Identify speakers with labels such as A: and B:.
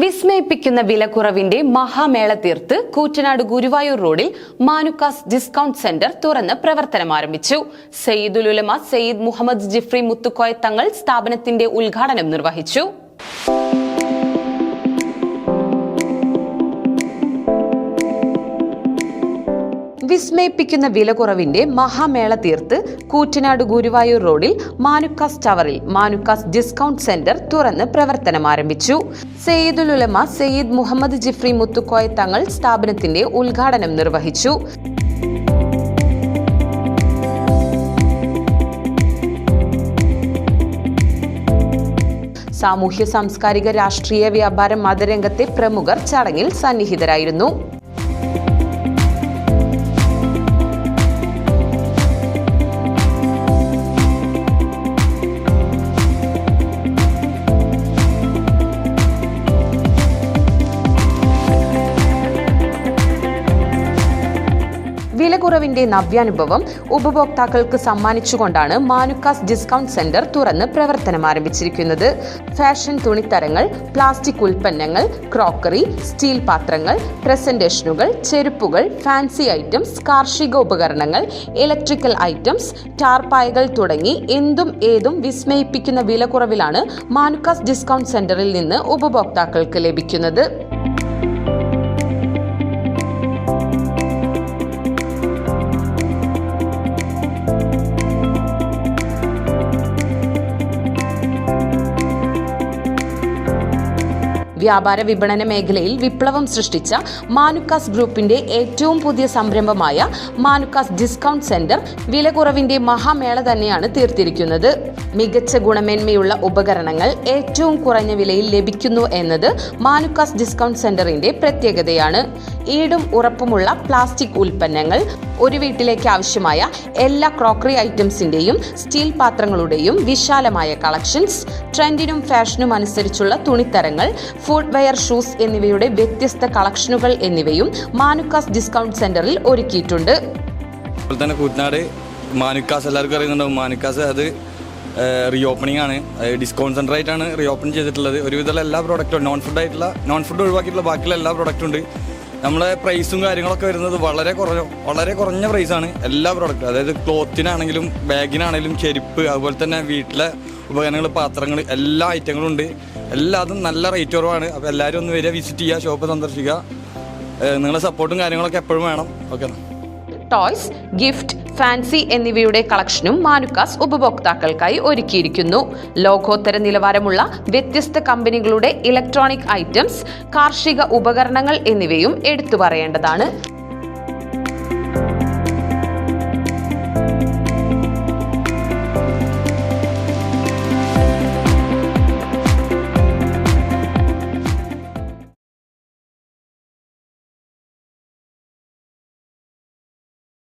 A: വിസ്മയിപ്പിക്കുന്ന വിലക്കുറവിന്റെ മഹാമേള തീർത്ത് കൂറ്റനാട് ഗുരുവായൂർ റോഡിൽ Manukkas discount centre തുറന്ന് പ്രവർത്തനം ആരംഭിച്ചു. സയ്യിദുൽ ഉലമ സയ്യിദ് മുഹമ്മദ് ജിഫ്രി മുത്തുക്കോയ തങ്ങൾ സ്ഥാപനത്തിന്റെ ഉദ്ഘാടനം നിർവഹിച്ചു. വിസ്മയിപ്പിക്കുന്ന വിലക്കുറവിന്റെ മഹാമേള തീർത്ത് കൂറ്റനാട് ഗുരുവായൂർ റോഡിൽ മാനുക്കാസ് ടവറിൽ മാനുക്കാസ് ഡിസ്കൗണ്ട് സെന്റർ തുറന്ന് പ്രവർത്തനം ആരംഭിച്ചു. സയ്യിദുൽ ഉലമ സയ്യിദ് മുഹമ്മദ് ജിഫ്രി മുത്തുക്കോയ തങ്ങൾ സ്ഥാപനത്തിന്റെ ഉദ്ഘാടനം നിർവഹിച്ചു. സാമൂഹ്യ സാംസ്കാരിക രാഷ്ട്രീയ വ്യാപാര മതരംഗത്തെ പ്രമുഖർ ചടങ്ങിൽ സന്നിഹിതരായിരുന്നു. വിലക്കുറവിന്റെ നവ്യാനുഭവം ഉപഭോക്താക്കൾക്ക് സമ്മാനിച്ചുകൊണ്ടാണ് മാനുക്കാസ് ഡിസ്കൗണ്ട് സെന്റർ തുറന്ന് പ്രവർത്തനം ആരംഭിച്ചിരിക്കുന്നത്. ഫാഷൻ തുണിത്തരങ്ങൾ പ്ലാസ്റ്റിക് ഉൽപ്പന്നങ്ങൾ ക്രോക്കറി സ്റ്റീൽ പാത്രങ്ങൾ പ്രസന്റേഷനുകൾ ചെരുപ്പുകൾ ഫാൻസി ഐറ്റംസ് കാർഷിക ഉപകരണങ്ങൾ ഇലക്ട്രിക്കൽ ഐറ്റംസ് ടാർപ്പായകൾ തുടങ്ങി എന്തും ഏതും വിസ്മയിപ്പിക്കുന്ന വിലക്കുറവിലാണ് മാനുക്കാസ് ഡിസ്കൗണ്ട് സെന്ററിൽ നിന്ന് ഉപഭോക്താക്കൾക്ക് ലഭിക്കുന്നത്. വ്യാപാര വിപണന മേഖലയിൽ വിപ്ലവം സൃഷ്ടിച്ച മാനുക്കാസ് ഗ്രൂപ്പിന്റെ ഏറ്റവും പുതിയ സംരംഭമായ മാനുക്കാസ് ഡിസ്കൗണ്ട് സെന്റർ വില കുറവിന്റെ മഹാമേള തന്നെയാണ് തീർത്തിരിക്കുന്നത്. മികച്ച ഗുണമേന്മയുള്ള ഉപകരണങ്ങൾ ഏറ്റവും കുറഞ്ഞ വിലയിൽ ലഭിക്കുന്നു എന്നത് മാനുക്കാസ് ഡിസ്കൗണ്ട് സെന്ററിന്റെ പ്രത്യേകതയാണ്. ഈടും ഉറപ്പുമുള്ള പ്ലാസ്റ്റിക് ഉൽപ്പന്നങ്ങൾ ഒരു വീട്ടിലേക്ക് ആവശ്യമായ എല്ലാ ക്രോക്കറി ഐറ്റംസിന്റെയും സ്റ്റീൽ പാത്രങ്ങളുടെയും വിശാലമായ കളക്ഷൻസ് ട്രെൻഡിനും ഫാഷനും അനുസരിച്ചുള്ള തുണിത്തരങ്ങൾ ഫുഡ് വെയർ ഷൂസ് എന്നിവയുടെ വ്യത്യസ്ത കളക്ഷനുകൾ എന്നിവയും മാനുക്കാസ് ഡിസ്കൗണ്ട് സെന്ററിൽ ഒരുക്കിയിട്ടുണ്ട്.
B: അതുപോലെ തന്നെ കൂറ്റനാട് മാനുക്കാസ് എല്ലാവർക്കും അറിയുന്നുണ്ടാവും. മാനുക്കാസ് അത് റീഓപ്പണിംഗ് ആണ്. ഡിസ്കൗണ്ട് സെന്റർ ആയിട്ടാണ് റീഓപ്പൺ ചെയ്തിട്ടുള്ളത്. ഒരുവിധമുള്ള എല്ലാ പ്രോഡക്റ്റും നോൺ ഫുഡ് ആയിട്ടുള്ള നോൺ ഫുഡ് ഒഴിവാക്കിയിട്ടുള്ള ബാക്കിയുള്ള എല്ലാ പ്രോഡക്റ്റും ഉണ്ട്. നമ്മളെ പ്രൈസും കാര്യങ്ങളൊക്കെ വരുന്നത് വളരെ കുറഞ്ഞ വളരെ കുറഞ്ഞ പ്രൈസാണ് എല്ലാ പ്രോഡക്റ്റും അതായത് ക്ലോത്തിനാണെങ്കിലും ബാഗിനാണെങ്കിലും ചെരുപ്പ് അതുപോലെ തന്നെ വീട്ടിലെ ഉപകരണങ്ങൾ പാത്രങ്ങൾ എല്ലാ ഐറ്റങ്ങളും ഉണ്ട്. എല്ലാതും നല്ല റേറ്റ് കുറവാണ്. അപ്പോൾ എല്ലാവരും ഒന്ന് വരിക വിസിറ്റ് ചെയ്യുക ഷോപ്പ് സന്ദർശിക്കുക. നിങ്ങളുടെ സപ്പോർട്ടും കാര്യങ്ങളൊക്കെ എപ്പോഴും വേണം. ഓക്കെ
A: ടോയ്സ് ഗിഫ്റ്റ് ഫാൻസി എന്നിവയുടെ കളക്ഷനും മാനുക്കാസ് ഉപഭോക്താക്കൾക്കായി ഒരുക്കിയിരിക്കുന്നു. ലോകോത്തര നിലവാരമുള്ള വ്യത്യസ്ത കമ്പനികളുടെ ഇലക്ട്രോണിക് ഐറ്റംസ് കാർഷിക ഉപകരണങ്ങൾ എന്നിവയും എടുത്തു പറയേണ്ടതാണ്.